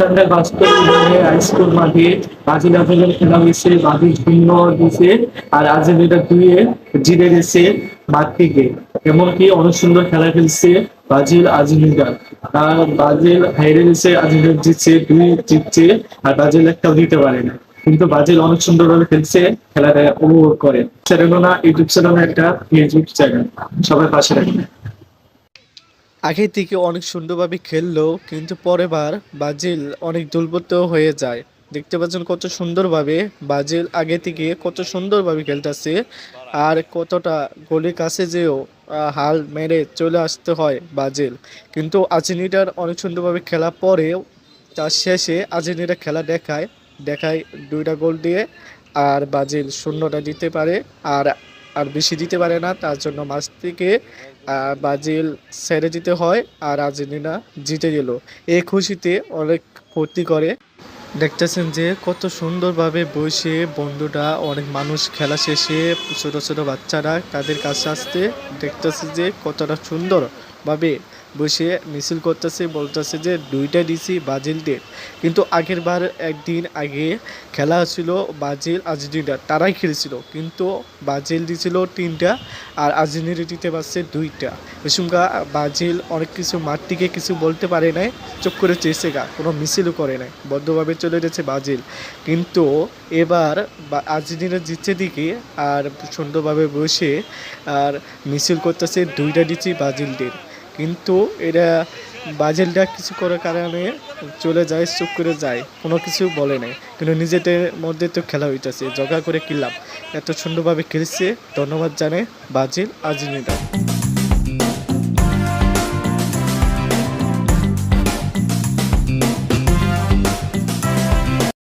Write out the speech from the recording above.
টান্ডার বাস্তব high school মাঠে Brazil Argentina খেলা হয়েছে ব্রাজিল শূন্য দিছে আর আর্জেন্টিনা দুয়ে জিতে গেছে মাঠ এমনকি অনেক সুন্দর খেলা খেলছে ব্রাজিল আর্জেন্টিনা। আর ব্রাজিল হাইরে গেছে আর্জেন্টিনা জিতছে, দুই জিতছে, আর ব্রাজিল একটাও দিতে পারে না। কিন্তু ব্রাজিল অনেক সুন্দরভাবে খেলছে, খেলাটা উপভোগ করে। সেরেনোনা ইউটিউব চ্যানেল একটা, ফেসবুক চ্যানেল। সবাই পাশে রাখবেন আগে থেকে অনেক সুন্দরভাবে খেললো, কিন্তু পরের বার ব্রাজিল অনেক দুর্বৃত্ত হয়ে যায়। দেখতে পাচ্ছেন কত সুন্দরভাবে ব্রাজিল আগে থেকে কত সুন্দরভাবে খেলতেছে আর কতটা গোলের কাছে যেও হাল মেরে চলে আসতে হয় ব্রাজিল। কিন্তু আর্জেন্টিনার অনেক সুন্দরভাবে খেলা পরেও তার শেষে আর্জেন্টিনা খেলা দেখায় দেখায় দুইটা গোল দিয়ে আর ব্রাজিল শূন্যটা দিতে পারে। আর আর বেশি দিতে পারে না, তার জন্য মাছ থেকে ব্রাজিল সেরে দিতে হয় আর আর্জেন্টিনা জিতে গেল। এই খুশিতে অনেক ফুর্তি করে। দেখতেছেন যে কত সুন্দরভাবে বসে বন্ধুরা, অনেক মানুষ খেলা শেষে ছোটো ছোটো বাচ্চারা তাদের কাছে আসতে দেখতেছে যে কতটা সুন্দরভাবে বসে মিছিল করতেছে, বলতেছে যে দুইটা ডিসি ব্রাজিলদের কিন্তু আগের বার একদিন আগে খেলা ছিল ব্রাজিল আর্জেন্টিনা, তারাই খেলছিল। কিন্তু ব্রাজিল দিছিল তিনটা আর আর্জেন্টিনা দিতে পারছে দুইটা। এসুমকা ব্রাজিল অনেক কিছু মাঠটিকে কিছু বলতে পারে নাই, চুপ করে চেয়েছে গা, কোনো মিছিলও করে নাই, বদ্ধভাবে চলে গেছে ব্রাজিল। কিন্তু এবার আর্জেন্টিনা জিতছে দিকে আর সুন্দরভাবে বসে আর মিছিল করতেছে দুইটা দিচ্ছি ব্রাজিলদের কিন্তু এরা বাজেলটা কিছু করার কারণে চলে যায়, চুপ করে যায়। কোনো কিছু বলে নাই। কিন্তু নিজেদের মধ্যে তো খেলা হইতেছে। জগা করে কিনলাম এত সুন্দরভাবে খেলছে। ধন্যবাদ জানে ব্রাজিল আর্জেন্টিনা